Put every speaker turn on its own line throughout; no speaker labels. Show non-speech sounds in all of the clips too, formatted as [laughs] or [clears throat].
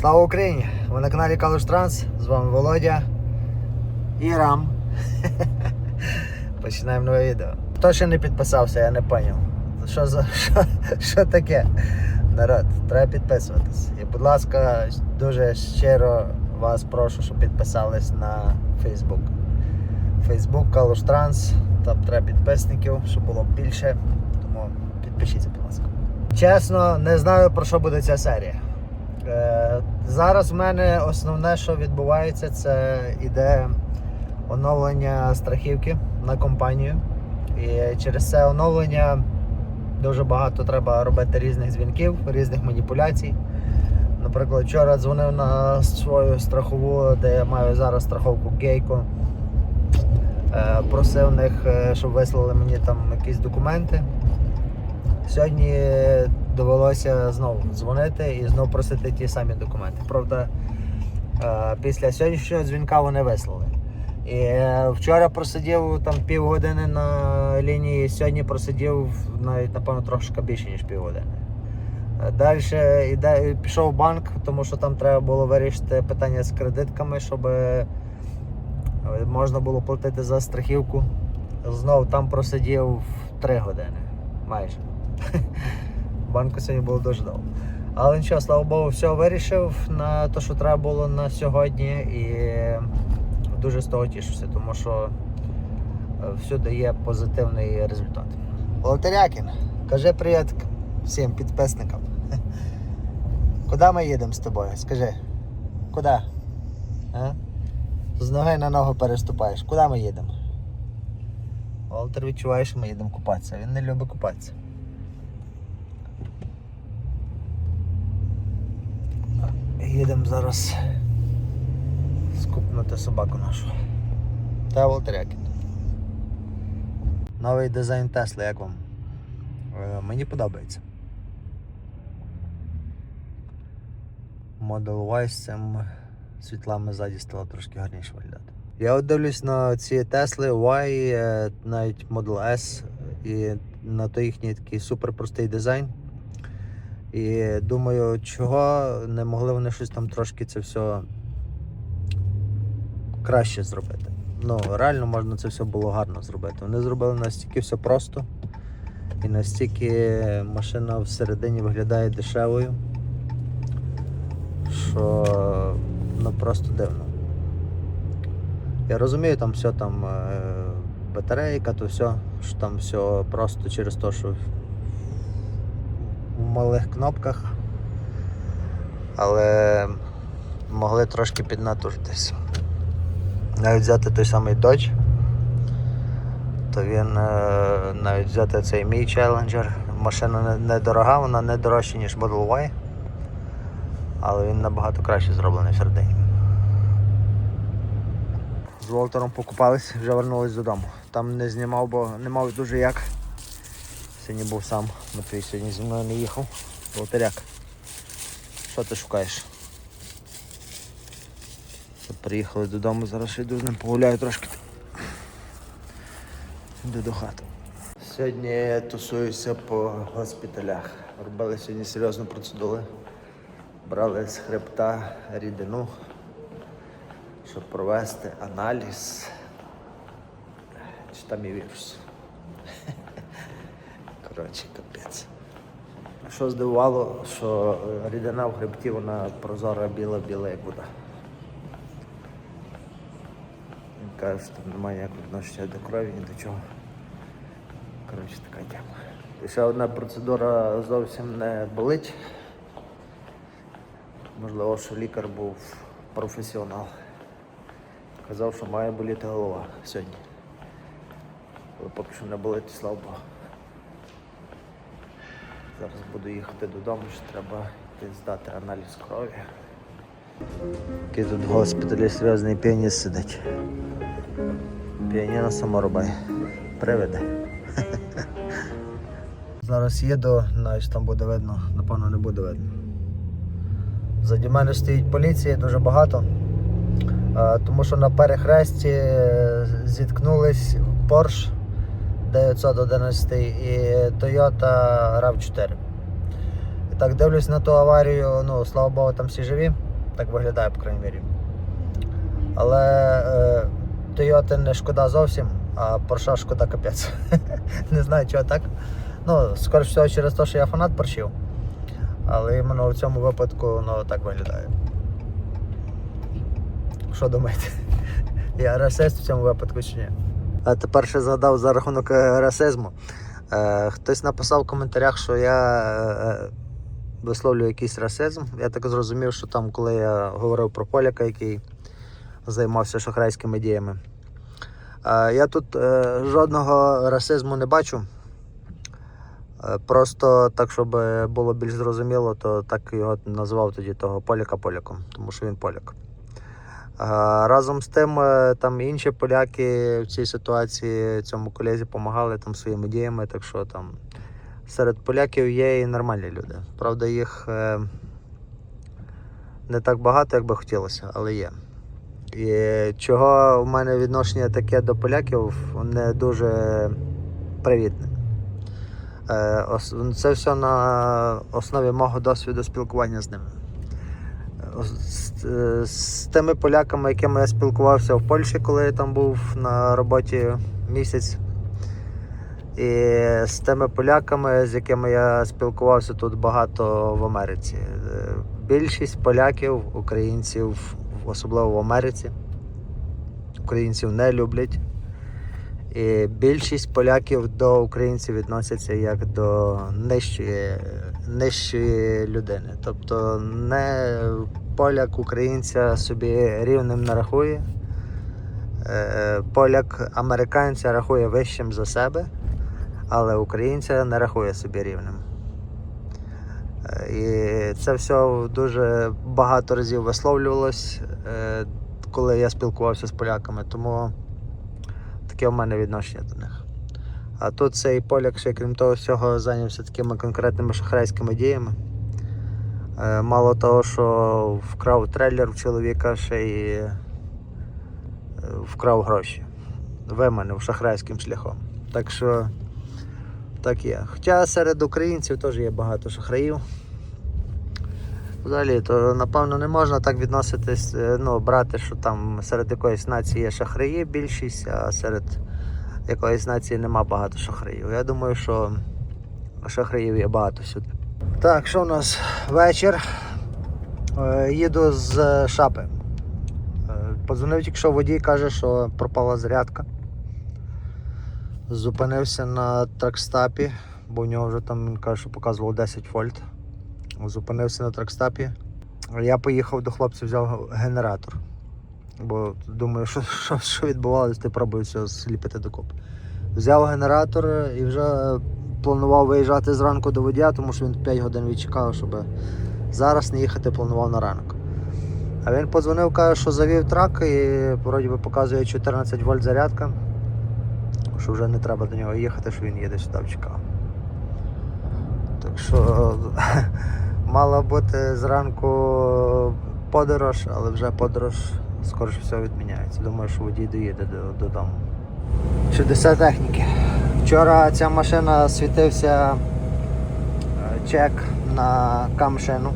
Слава Україні! Ви на каналі Калуш Транс. З вами Володя і Рам. [laughs] Починаємо нове відео. Хто ще не підписався, я не зрозумів. Що за [laughs] що, що таке? Народ, треба підписуватись. І, будь ласка, дуже щиро вас прошу, щоб підписались на Facebook. Facebook Калуш Транс. Там треба підписників, щоб було більше. Тому підпишіться, будь ласка. Чесно, не знаю про що буде ця серія. Е, Зараз в мене основне, що відбувається, це іде оновлення страхівки на компанію. І через це оновлення дуже багато треба робити різних дзвінків, різних маніпуляцій. Наприклад, вчора дзвонив на свою страхову, де я маю зараз страховку Гейко. Просив них, е, щоб вислали мені там якісь документи. Сьогодні довелося знову дзвонити і знову просити ті самі документи. Правда, е, після сьогоднішнього дзвінка вони вислали. І е, вчора просидів там півгодини на лінії, сьогодні просидів навіть, напевно, трошки більше, ніж півгодини. Далі іде, пішов в банк, тому що там треба було вирішити питання з кредитками, щоб е, можна було платити за страхівку. Знов там просидів 3 години майже. [laughs] Банку сьогодні було дуже довго. Але нічого, слава Богу, все вирішив на те, що треба було на сьогодні, і дуже з того тішуся, тому що е, всюди є позитивний результат. Волтерякін, кажи привіт всім підписникам. [laughs] Куди ми їдемо з тобою? Скажи. Куди? А? З ноги на ногу переступаєш. Куди ми їдемо? Волтер відчуває, що ми їдемо купатися. Він не любить купатися. Їдемо зараз скупнути собаку нашу. Та Волтерякін. Новий дизайн Тесли, як вам? Е, Мені подобається. Model Y з цим світлами ззаді стало трошки гарніше виглядати. Я от дивлюсь на ці Тесли Y, е, навіть Model S, і на той їхній такий супер простий дизайн. І думаю, чого не могли вони щось там трошки це все краще зробити. Ну, реально можна це все було гарно зробити. Вони зробили настільки все просто і настільки машина всередині виглядає дешевою, що ну просто дивно. Я розумію, там все там е, батарейка, то все, що там все просто через те, що малих кнопках, але могли трошки піднатужитись. Навіть взяти той самий Dodge, то він е, навіть взяти цей мій Challenger. Машина не- недорога, вона не дорожча, ніж Model Y, але він набагато краще зроблений всередині. З Волтером покупались, вже вернулись додому. Там не знімав, бо не мав дуже як. Сьогодні був сам, Матвій сьогодні зі мною не їхав. Волтеряк. Що ти шукаєш? От Приїхали додому, зараз йду з ним погуляю трошки. Йду до хати. Сьогодні тусуюся по госпіталях. Робили сьогодні серйозну процедуру. Брали з хребта рідину, щоб провести аналіз. Чи там є вірус. Коротше, капець. Що здивувало, що е, рідина в хребті, вона прозора біла-біла, як вода. Він каже, що там немає ніякого відношення до крові, ні до чого. Коротше, така тема. І ще одна процедура зовсім не болить. Можливо, що лікар був професіонал. Казав, що має боліти голова сьогодні. Але поки що не болить, слава Богу. Зараз буду їхати додому, що треба йти здати аналіз крові. Який тут в госпіталі серйозний піаніст сидить. Піаніно само рубає. Приведе. [laughs] Зараз їду, навіть там буде видно, напевно не буде видно. Заді мене стоїть поліція дуже багато. Тому що на перехресті е, зіткнулись Porsche 911 і Toyota RAV4. І так дивлюсь на ту аварію, ну слава Богу, там всі живі. Так виглядає, по крайній мірі. Але е, Toyota не шкода зовсім, а Porsche шкода капець. [laughs] не знаю, чого так. Ну, скоріш всього через те, що я фанат Поршів. Але іменно в цьому випадку воно так виглядає. Що думаєте? [laughs] Я расист в цьому випадку чи ні? Тепер ще згадав за рахунок е, расизму. Е, хтось написав в коментарях, що я е, висловлюю якийсь расизм. Я так зрозумів, що там, коли я говорив про поляка, який займався шахрайськими діями. Я тут жодного расизму не бачу. Просто так, щоб було більш зрозуміло, то так його назвав тоді того поляка поляком, тому що він поляк. Разом з тим, е, там інші поляки в цій ситуації цьому колезі допомагали там своїми діями, так що там серед поляків є і нормальні люди. Правда, їх е, не так багато, як би хотілося, але є. І чого в мене відношення таке до поляків не дуже привітне. Е, Це все на основі мого досвіду спілкування з ними. З, е, з тими поляками, якими я спілкувався в Польщі, коли я там був на роботі місяць. І з тими поляками, з якими я спілкувався тут багато в Америці. Е, Більшість поляків, українців, особливо в Америці, українців не люблять. І більшість поляків до українців відносяться як до нижчої, нижчої людини. Тобто не поляк українця собі рівним не рахує. Е, Поляк американця рахує вищим за себе, але українця не рахує собі рівним. Е, І це все дуже багато разів висловлювалось, е, коли я спілкувався з поляками. Тому таке в мене відношення до них. А тут цей поляк, ще крім того всього, зайнявся такими конкретними шахрайськими діями. Е, Мало того, що вкрав трейлер в чоловіка, ще й е, вкрав гроші. Виманив шахрайським шляхом. Так що так є. Хоча серед українців теж є багато шахраїв. Взагалі, то напевно не можна так відноситись, е, ну, брати, що там серед якоїсь нації є шахраї більшість, а серед якоїсь нації нема багато шахраїв. Я думаю, що шахраїв є багато сюди. Так, що у нас вечір? Е, Їду з шапи. Е, Подзвонив тільки що водій, каже, що пропала зарядка. Зупинився на тракстапі, бо в нього вже там він каже, що показував 10 вольт. Зупинився на тракстапі. Я поїхав до хлопців, взяв генератор. Бо думаю, що, [laughs] що, що відбувалося, ти пробую все зліпити докупи. Взяв генератор і вже планував виїжджати зранку до водія, тому що він 5 годин відчекав, щоб зараз не їхати, планував на ранок. А він подзвонив, каже, що завів трак і вроді би показує 14 вольт зарядка, що вже не треба до нього їхати, що він їде сюди в. Так що [laughs] мала бути зранку подорож, але вже подорож скоріше всього відміняється. Думаю, що водій доїде додому. Чудеса техніки. Вчора ця машина світився е, чек на камшину.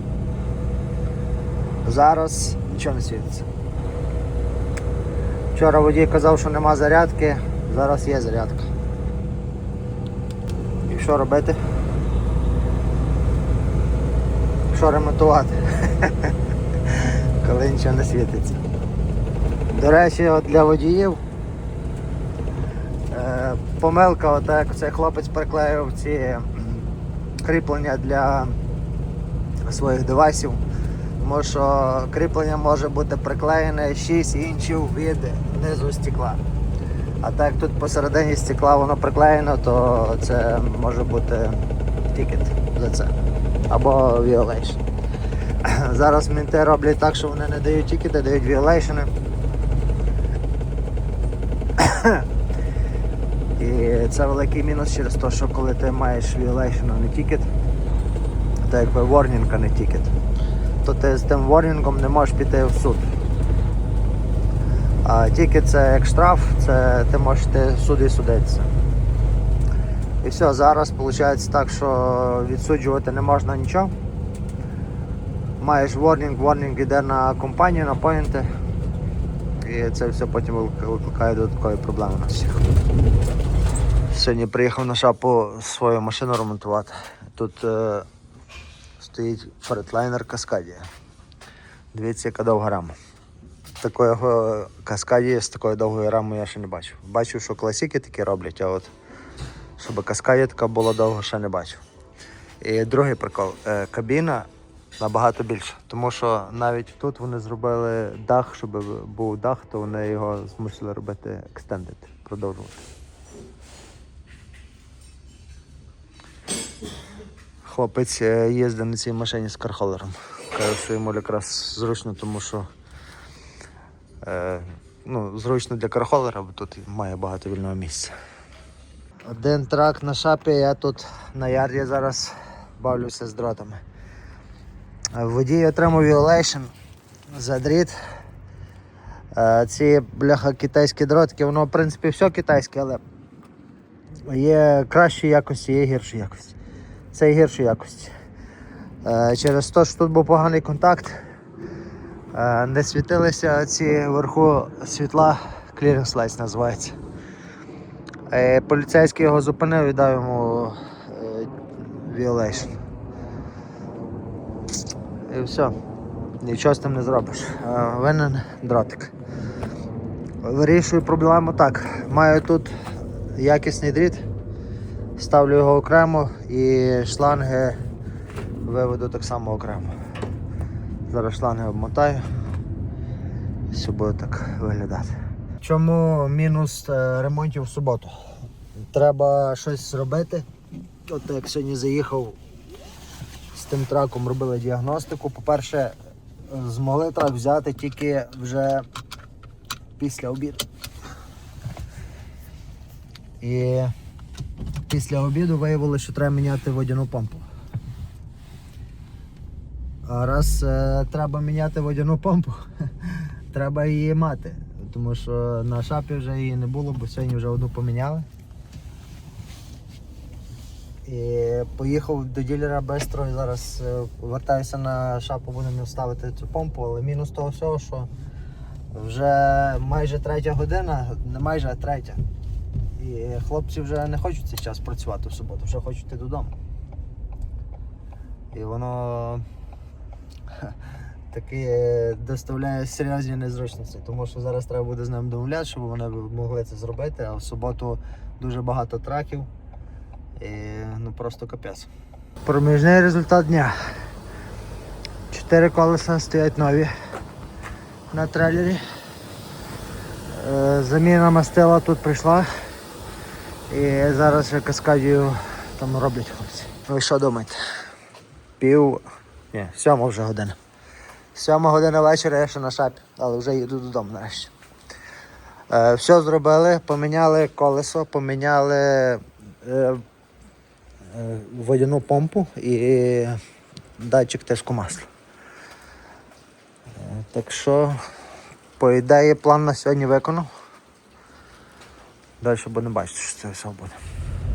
Зараз нічого не світиться. Вчора водій казав, що нема зарядки, зараз є зарядка. І що робити? Що ремонтувати? Коли нічого не світиться. До речі, от для водіїв е, помилка, от як цей хлопець приклеїв ці кріплення для своїх девайсів. Тому що кріплення може бути приклеєне 6 інчів від низу стекла. А так як тут посередині стекла воно приклеєно, то це може бути тікет за це. Або violation. [clears throat] Зараз мінти роблять так, що вони не дають тікети, дають violation. [clears throat] І це великий мінус через те, що коли ти маєш violation, а не тікет, то якби warning, а не тікет, то ти з тим ворнінгом не можеш піти в суд. А тікет це як штраф, це ти можеш йти в суд і судитися. І все, зараз виходить так, що відсуджувати не можна нічого. маєш warning, warning йде на компанію, на поінти. І це все потім виклик- викликає додаткові проблеми на всіх. Сьогодні приїхав на шапу свою машину ремонтувати. Тут е, стоїть фретлайнер Каскадія. Дивіться, яка довга рама. Такого каскаді з такою довгою рамою я ще не бачив. Бачив, що класики такі роблять, а от щоб каскаді така була довго, ще не бачив. І другий прикол. Е, кабіна набагато більша, тому що навіть тут вони зробили дах, щоб був дах, то вони його змусили робити extended, продовжувати. Хлопець е, їздить на цій машині з кархолером. Каже, що йому якраз зручно, тому що е, ну, зручно для кархолера, бо тут має багато вільного місця. Один трак на шапі, я тут на ярді зараз бавлюся з дротами. Водій отримав violation за дріт. Е, Ці бляха китайські дротики, воно в принципі все китайське, але є кращої якості, є гіршої якості. Це є гіршої якості. Е, Через те, що тут був поганий контакт, е, не світилися ці вверху світла, clearance lights називається. Е, Поліцейський його зупинив і дав йому violation. І все. Нічого з тим не зробиш. Е, Винен дротик. Вирішую проблему так. Маю тут якісний дріт, ставлю його окремо і шланги виведу так само окремо. Зараз шланги обмотаю. Все буде так виглядати. Чому мінус е, ремонтів в суботу? Треба щось зробити. От як сьогодні заїхав з тим траком, робили діагностику. По-перше, е, змогли трак взяти тільки вже після обіду. І після обіду виявилося, що треба міняти водяну помпу. А раз е, треба міняти водяну помпу, [laughs] треба її мати. Тому що на шапі вже її не було, бо сьогодні вже одну поміняли. І поїхав до ділера бистро і зараз е, вертаюся на шапу, будемо ставити цю помпу, але мінус того всього, що вже майже третя година, не майже, а третя. І хлопці вже не хочуть цей час працювати в суботу, вже хочуть йти додому. І воно [laughs] таки доставляє серйозні незручності, тому що зараз треба буде з ним домовляти, щоб вони могли це зробити, а в суботу дуже багато траків. І ну просто капець. Проміжний результат дня. Чотири колеса стоять нові на трейлері. Е, Заміна мастила тут прийшла. І зараз ще каскадію там роблять хлопці. Ви що думаєте? Пів. Ні, сьома вже година. Сьома година вечора я ще на шапі, але вже їду додому нарешті. Е, все зробили, поміняли колесо, поміняли е, е, водяну помпу і датчик тиску масла. Е, Так що, по ідеї, план на сьогодні виконав. Далі будемо бачити, що це все буде.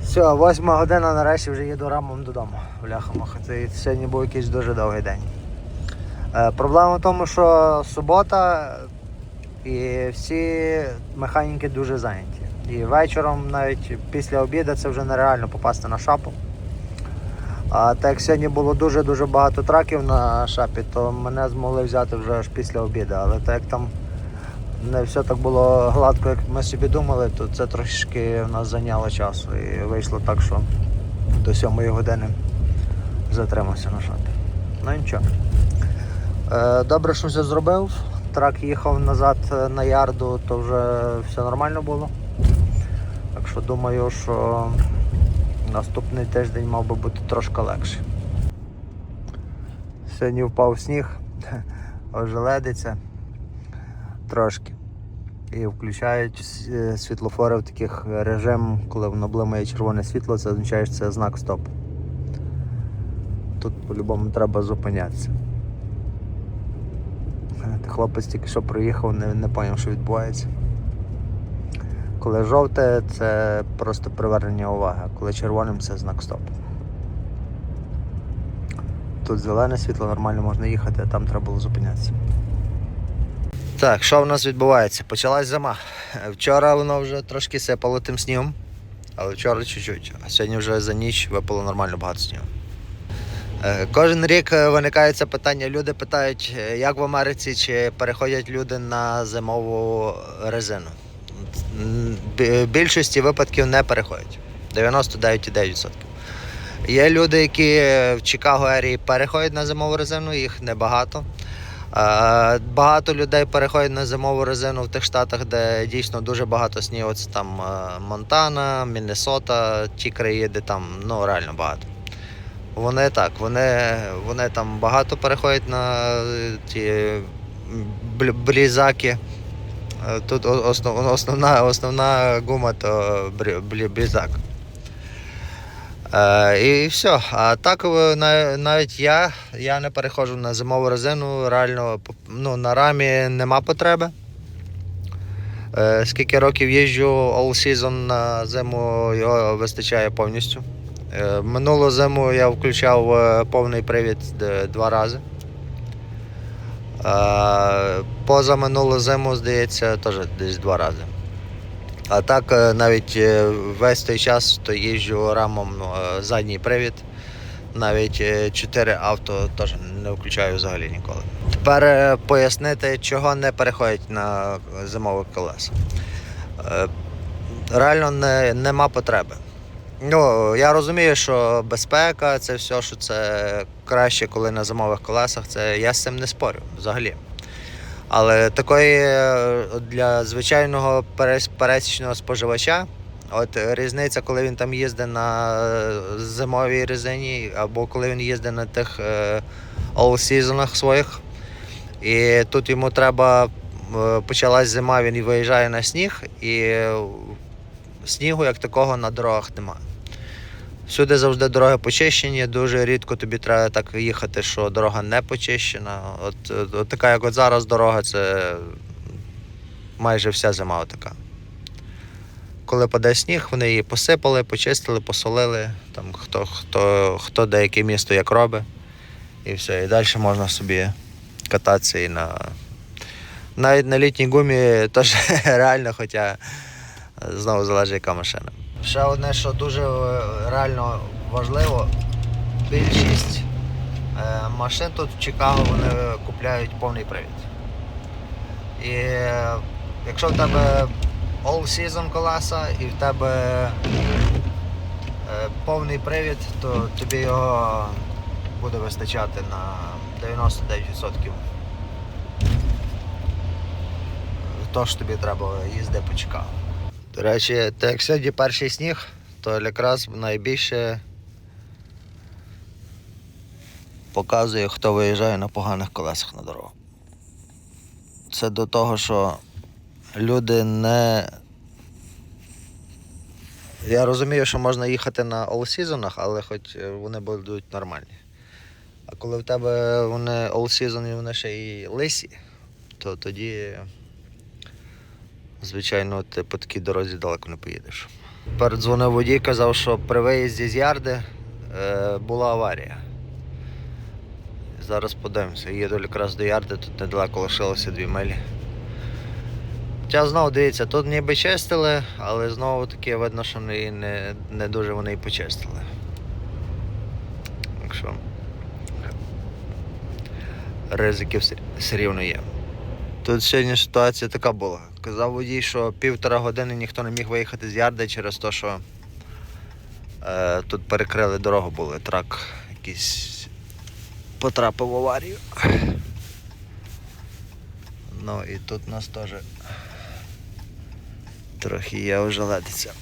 Все, восьма година нарешті вже їду рамом додому. Бляха маха. Це сьогодні був якийсь дуже довгий день. Е, проблема в тому, що субота і всі механіки дуже зайняті. І вечором, навіть після обіду, це вже нереально попасти на шапу. А так як сьогодні було дуже-дуже багато траків на шапі, то мене змогли взяти вже аж після обіду. Але так як там не все так було гладко, як ми собі думали, то це трошки в нас зайняло часу. І вийшло так, що до сьомої години затримався на шапі. Ну нічого. Е, Добре, що все зробив. Трак їхав назад е, на ярду, то вже все нормально було. Так що думаю, що наступний тиждень мав би бути трошки легший. Сьогодні впав сніг, [laughs] ожеледиться трошки. І включають світлофори в таких режим, коли воно блимає червоне світло, це означає, що це знак стоп. Тут по-любому треба зупинятися. Хлопець тільки що проїхав, не, не зрозумів, що відбувається. Коли жовте, це просто привернення уваги, коли червоним це знак стоп. Тут зелене світло, нормально можна їхати, а там треба було зупинятися. Так, що в нас відбувається? Почалась зима. Вчора воно вже трошки сипало тим снігом, але вчора чуть-чуть. А сьогодні вже за ніч випало нормально багато снігу. Е, Кожен рік е, виникає це питання. Люди питають, е, як в Америці, чи переходять люди на зимову резину. Бі- Більшості випадків не переходять. 99,9%. Є люди, які в Чикаго ерії переходять на зимову резину, їх небагато. Багато людей переходять на зимову резину в тих штатах, де дійсно дуже багато снігу. Це там Монтана, Міннесота, ті краї, де там ну, реально багато. Вони так, вони, вони там багато переходять на е, ті блізаки. Е, Тут основ, основна, основна гума то брі- блі- блізак. Е, і все. А так навіть я, я не переходжу на зимову резину, реально ну, на рамі нема потреби. Скільки років їжджу all season на зиму, його вистачає повністю. Е, Минулу зиму я включав е, повний привід два рази. Е, Поза минулу зиму, здається, теж десь два рази. А так е, навіть е, весь той час то їжджу рамом е, задній привід. Навіть 4 авто теж не включаю взагалі ніколи. Тепер е, пояснити, чого не переходять на зимові колеса. Е, Реально не, нема потреби. Ну, я розумію, що безпека, це все, що це краще, коли на зимових колесах. Це я з цим не спорю взагалі. Але такої е, для звичайного пересічного споживача, от різниця, коли він там їздить на е, зимовій резині, або коли він їздить на тих е, all-seasonах своїх, і тут йому треба, почалась зима, він виїжджає на сніг, і снігу як такого на дорогах немає. Всюди завжди дороги почищені, дуже рідко тобі треба так їхати, що дорога не почищена. От, от така, як от зараз дорога, це майже вся зима така. Коли паде сніг, вони її посипали, почистили, посолили, там хто, хто, хто деяке місто як робить. І все. І далі можна собі кататися і на. Навіть на літній гумі теж [laughs] реально, хоча знову залежить, яка машина. Ще одне, що дуже е, реально важливо, більшість е, машин тут в Чикаго вони купляють повний привід. І е, якщо в тебе all season колеса і в тебе повний привід, то тобі його буде вистачати на 99%. То, що тобі треба їздити по Чикаго. До речі, так як сьогодні перший сніг, то якраз найбільше показує, хто виїжджає на поганих колесах на дорогу. Це до того, що люди не. Я розумію, що можна їхати на all-seasonах, але хоч вони будуть нормальні. А коли в тебе вони all-season і вони ще й лисі, то тоді звичайно, ти по такій дорозі далеко не поїдеш. Передзвонив водій, казав, що при виїзді з ярди е, була аварія. Зараз подивимося, їду якраз до ярди, тут недалеко лишилося дві милі. Хоча знову дивіться, тут ніби чистили, але знову таки видно, що не, не, не дуже вони і почистили. Так що ризики все, все рівно є. Тут сьогодні ситуація така була. Казав водій, що півтора години ніхто не міг виїхати з ярди через те, що е, тут перекрили дорогу були. Трак якийсь потрапив в аварію. Ну і тут у нас теж трохи є ожеледиця.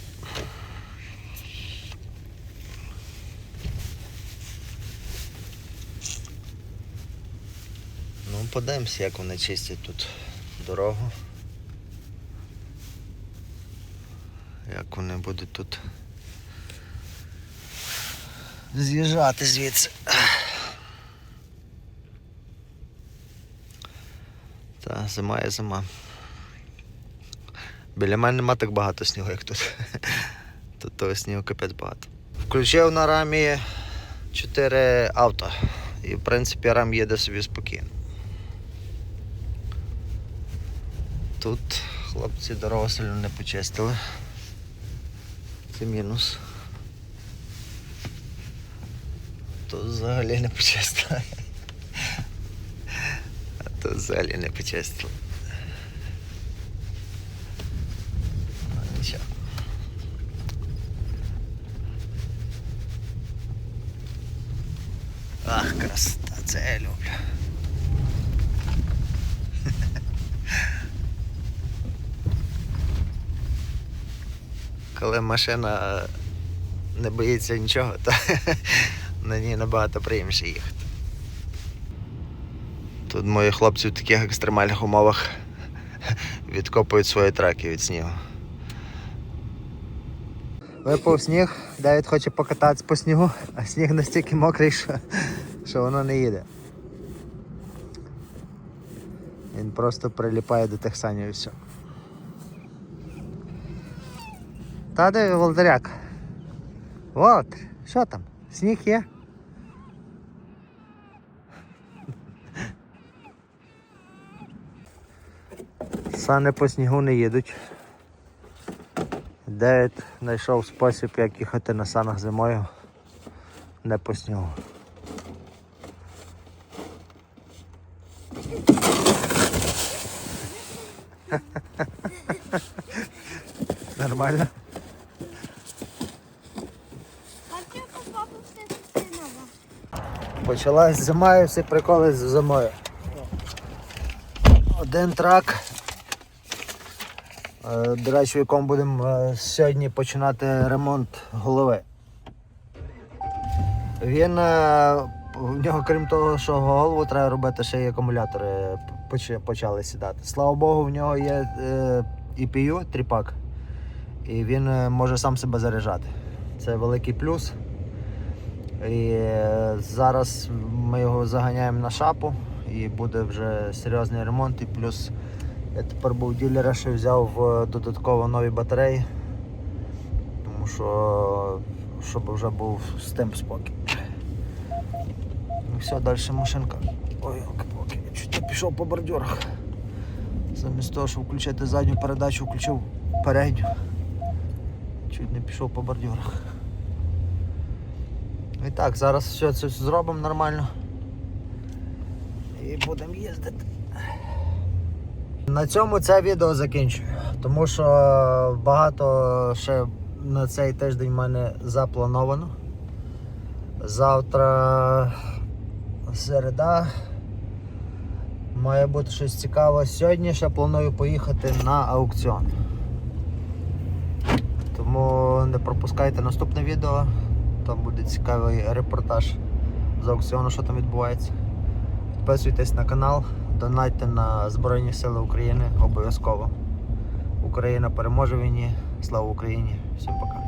Подивимося, як вони чистять тут дорогу. Як вони будуть тут з'їжджати звідси. Та зима є зима. Біля мене нема так багато снігу, як тут. Тут того снігу капець багато. Включив на рамі 4 авто. і в принципі рам їде собі спокійно. Тут хлопці дорогу сильно не почистили. Це мінус. Тут взагалі не почистили. А тут взагалі не почистили. Ну. Ах, красота, це я люблю. Коли машина не боїться нічого, то [laughs] на ній набагато приємніше їхати. Тут мої хлопці в таких екстремальних умовах [laughs] відкопують свої траки від снігу. Випав сніг, Девід хоче покататися по снігу, а сніг настільки мокрий, що, що воно не їде. Він просто приліпає до тих санів і все. Та де Володаряк? Волтер, що там? Сніг є? Сани по снігу не їдуть. Девід знайшов спосіб, як їхати на санах зимою, не по снігу. [laughs] Нормально?
А чого папа все синова?
Почалась зима і всі приколи з зимою. Один трак. е, До речі, в якому будемо е, сьогодні починати ремонт голови. Він е, в нього, крім того, що голову треба робити, ще й акумулятори почали сідати. Слава Богу, в нього є EPU тріпак, і він може сам себе заряджати. Це великий плюс. І зараз ми його заганяємо на шапу і буде вже серйозний ремонт. І плюс я тепер був ділера, що взяв е, додатково нові батареї. Тому що щоб вже був з тим спокій. Ну все, далі машинка. Ой, поки чуть не пішов по бордюрах. Замість того, щоб включити задню передачу, включив передню. Чуть не пішов по бордюрах. І так, зараз все це зробимо нормально. І будемо їздити. На цьому це відео закінчую, тому що багато ще на цей тиждень в мене заплановано. Завтра середа. Має бути щось цікаве. Сьогодні ще планую поїхати на аукціон. Тому не пропускайте наступне відео. Там буде цікавий репортаж з аукціону, що там відбувається. Підписуйтесь на канал, донайте на Збройні Сили України обов'язково. Україна переможе війні. Слава Україні! Всім пока!